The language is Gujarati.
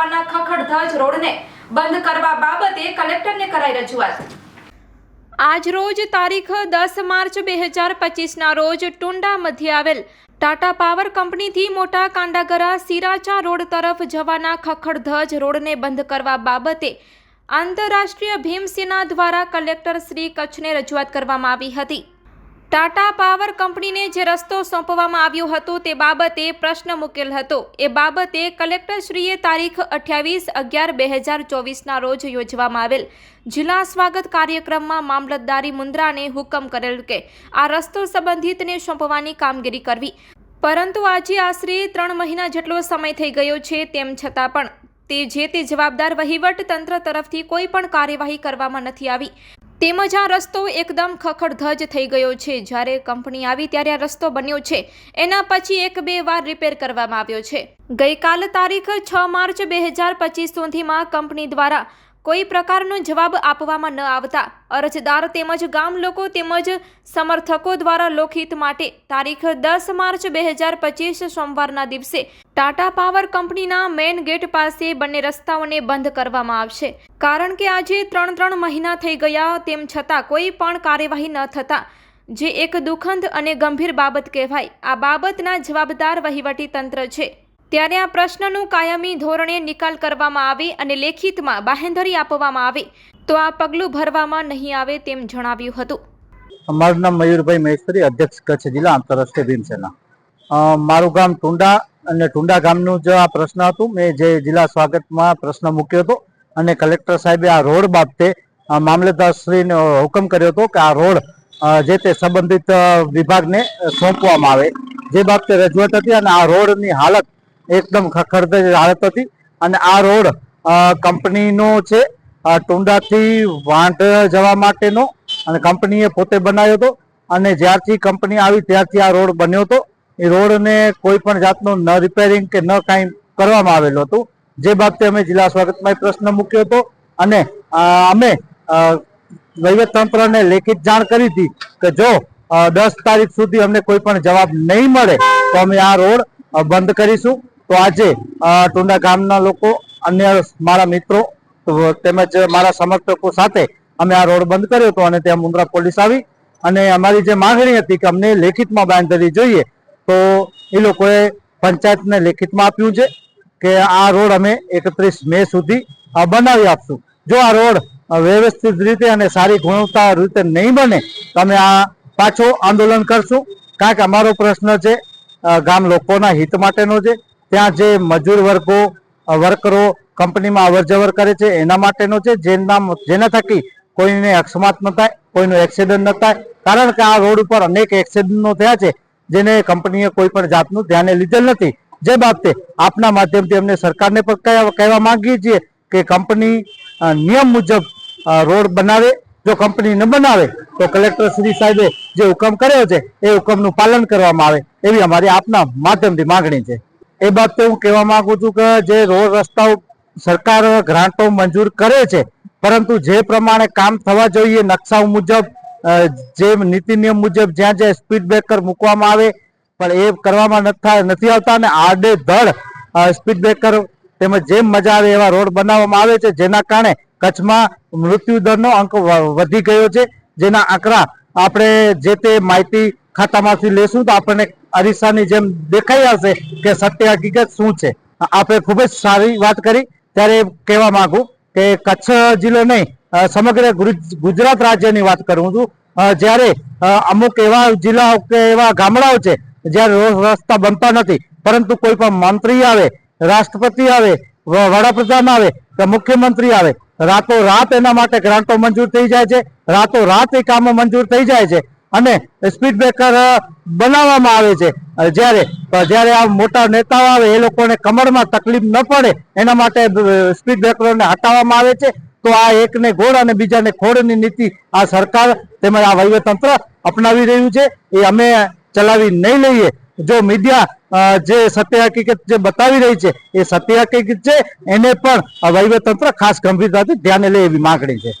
જવાના ખખડધજ રોડને બંધ કરવા બાબતે કલેક્ટરને કરાઈ રજૂઆત. આજ રોજ તારીખ દસ માર્ચ બે હજાર પચીસના રોજ ટુંડા મધ્યે આવેલ ટાટા પાવર કંપનીથી મોટા કાંડાગરા સિરાચા રોડ તરફ જવાના ખખડધજ રોડને બંધ કરવા બાબતે આંતરરાષ્ટ્રીય ભીમસેના દ્વારા કલેક્ટર શ્રી કચ્છને રજૂઆત કરવામાં આવી હતી. ટાટા પાવર કંપનીને જે રસ્તો સોંપવામાં આવ્યો હતો તે બાબતે પ્રશ્ન મૂકેલ હતો. એ બાબતે કલેક્ટરશ્રીએ તારીખ અઠ્યાવીસ અગિયાર બે હજાર ચોવીસના રોજ યોજવામાં આવેલ જિલ્લા સ્વાગત કાર્યક્રમમાં મામલતદારી મુન્દ્રાને હુકમ કરેલ કે આ રસ્તો સંબંધિતને સોંપવાની કામગીરી કરવી. પરંતુ આજે આશરે ત્રણ મહિના જેટલો સમય થઈ ગયો છે તેમ છતાં પણ તે જે તે જવાબદાર વહીવટ તંત્ર તરફથી કોઈ પણ કાર્યવાહી કરવામાં નથી આવી. તેમજ આ રસ્તો એકદમ ખખડધજ થઈ ગયો છે. જ્યારે કંપની આવી ત્યારે આ રસ્તો બન્યો છે. એના પછી એક બે વાર રિપેર કરવામાં આવ્યો છે. ગઈકાલ તારીખ છ માર્ચ બે હજાર પચીસ સુધીમાં કંપની દ્વારા કોઈ પ્રકારનો જવાબ આપવામાં ન આવતા અરજદાર તેમજ ગામ લોકો તેમજ સમર્થકો દ્વારા લોકહિત માટે તારીખ દસ માર્ચ બે હજાર પચીસ સોમવારના દિવસે ટાટા પાવર કંપનીના મેઇન ગેટ પાસે બંને રસ્તાઓને બંધ કરવામાં આવશે. કારણ કે આજે ત્રણ ત્રણ મહિના થઈ ગયા તેમ છતાં કોઈ પણ કાર્યવાહી ન થતાં, જે એક દુઃખદ અને ગંભીર બાબત કહેવાય, આ બાબતના જવાબદાર વહીવટી તંત્ર છે. ત્યારે આ પ્રશ્નનું કાયમી ધોરણે નિકાલ કરવામાં આવે અને લેખિતમાં બાહેંધરી આપવામાં આવે, તો આ પગલું ભરવામાં નહીં આવે તેમ જણાવ્યું હતું. અમારું નામ મયુરભાઈ મહેશ્વરી, અધ્યક્ષ કચ્છ જિલ્લા આંતરરાષ્ટ્રીય ભીમસેના. મારું ગામ ટુંડા અને ટુંડા ગામનું જે આ પ્રશ્ન હતું. મેં જે જિલ્લા સ્વાગતમાં પ્રશ્ન મૂક્યો હતો અને કલેક્ટર સાહેબે આ રોડ બાબતે મામલતદારશ્રીને હુકમ કર્યો હતો કે આ રોડ જે તે સંબંધિત વિભાગને સોંપવામાં આવે. જે બાબતે રજૂઆત હતી અને આ રોડની હાલત એકદમ ખખડધજ હાલત હતી અને આ રોડ કંપનીનો છે. ટુંડાથી વાંઢ જવા માટેનો અને કંપનીએ પોતે બનાવ્યો હતો અને જ્યારથી કંપની આવી ત્યારથી આ રોડ બન્યો હતો. એ રોડને કોઈ પણ જાતનું ન રિપેરિંગ કે ન કાંઈ કરવામાં આવેલું હતું. જે બાબતે અમે જિલ્લા સ્વાગતમાં પ્રશ્ન મૂક્યો હતો અને અમે વહીવટતંત્રને લેખિત જાણ કરી હતી કે જો દસ તારીખ સુધી અમને કોઈ પણ જવાબ નહીં મળે, તો અમે આ રોડ બંધ કરીશું. તો આજે ટુંડા ગામના લોકો, અન્ય મારા મિત્રો તેમજ મારા સમર્થકો સાથે અમે આ રોડ બંધ કર્યો હતો અને ત્યાં મુન્દ્રા પોલીસ આવી. અને અમારી જે માંગણી હતી કે અમને લેખિતમાં બાંધરી જોઈએ તો એ લોકોએ પંચાયતને લેખિતમાં આપ્યું છે કે આ રોડ અમે એકત્રીસ મે સુધી બનાવી આપશું. જો આ રોડ વ્યવસ્થિત રીતે અને સારી ગુણવત્તા રીતે નહીં બને, તો અમે આ પાછો આંદોલન કરશું. કારણ કે અમારો પ્રશ્ન છે ગામ લોકોના હિત માટેનો છે. ત્યાં જે મજૂર વર્ગો વર્કરો કંપનીમાં અવર જવર કરે છે, એના માટેનો છે. જેના જેના થકી કોઈને અકસ્માત ન થાય કોઈનું એક્સિડન્ટ ન થાય કારણ કે આ રોડ ઉપર અનેક એક્સિડન્ટો થયા છે. જેને કંપનીએ કોઈ પણ જાતનું ધ્યાને લીધેલ નથી. જે બાબતે આપના માધ્યમથી અમને સરકારને પણ કહેવા માંગીએ છીએ કે કંપની નિયમ મુજબ રોડ બનાવે. જો કંપની ન બનાવે, તો કલેક્ટર શ્રી સાહેબે જે હુકમ કર્યો છે, એ હુકમનું પાલન કરવામાં આવે એવી અમારી આપના માધ્યમથી માંગણી છે. એ બાબતે હું કહેવા માંગુ છું કે જે રોડ રસ્તાઓ સરકાર ગ્રાન્ટો મંજૂર કરે છે, પરંતુ જે પ્રમાણે કામ થવા જોઈએ નકશાઓ મુજબ જે નીતિ નિયમ મુજબ જ્યાં જ્યાં સ્પીડ બ્રેકર મૂકવામાં આવે, પણ એ કરવામાં નથી આવતા અને આડે ધડ સ્પીડ બ્રેકર તેમજ જેમ મજા આવે એવા રોડ બનાવવામાં આવે છે, જેના કારણે કચ્છમાં મૃત્યુદરનો અંક વધી ગયો છે. જેના આંકડા આપણે જે તે માહિતી ખાતામાંથી લેશું તો આપણને અરીસાની જેમ દેખાઈ આવશે કે સત્ય હકીકત શું છે. આપણે ખૂબ જ સારી વાત કરી. ત્યારે કહેવા માંગુ કે કચ્છ જિલ્લો નહીં સમગ્ર ગુજ- ગુજરાત રાજ્યની વાત કરું છું. જ્યારે અમુક એવા જિલ્લાઓ કે એવા ગામડાઓ છે જ્યારે રોડ રસ્તા બનતા નથી, પરંતુ કોઈ પણ મંત્રી આવે, રાષ્ટ્રપતિ આવે વડાપ્રધાન આવે, કે મુખ્યમંત્રી આવે રાતો રાત એના માટે ગ્રાન્ટો મંજૂર થઈ જાય છે રાતો રાત એ કામો મંજૂર થઈ જાય છે અને સ્પીડ બ્રેકર બનાવવામાં આવે છે. જ્યારે જ્યારે આ મોટા નેતાઓ આવે, એ લોકોને કમરમાં તકલીફ ન પડે, એના માટે સ્પીડ બ્રેકરોને હટાવવામાં આવે છે. તો આ એકને ગોળ અને બીજાને ખોળની નીતિ આ સરકાર તેમજ આ વહીવટતંત્ર અપનાવી રહ્યું છે. એ અમે ચલાવી નહીં લઈએ. જો મીડિયા જે સત્ય હકીકત જે બતાવી રહી છે, એ સત્ય હકીકત છે. એને પણ વહીવટતંત્ર ખાસ ગંભીરતાથી ધ્યાને લે એવી માંગણી છે.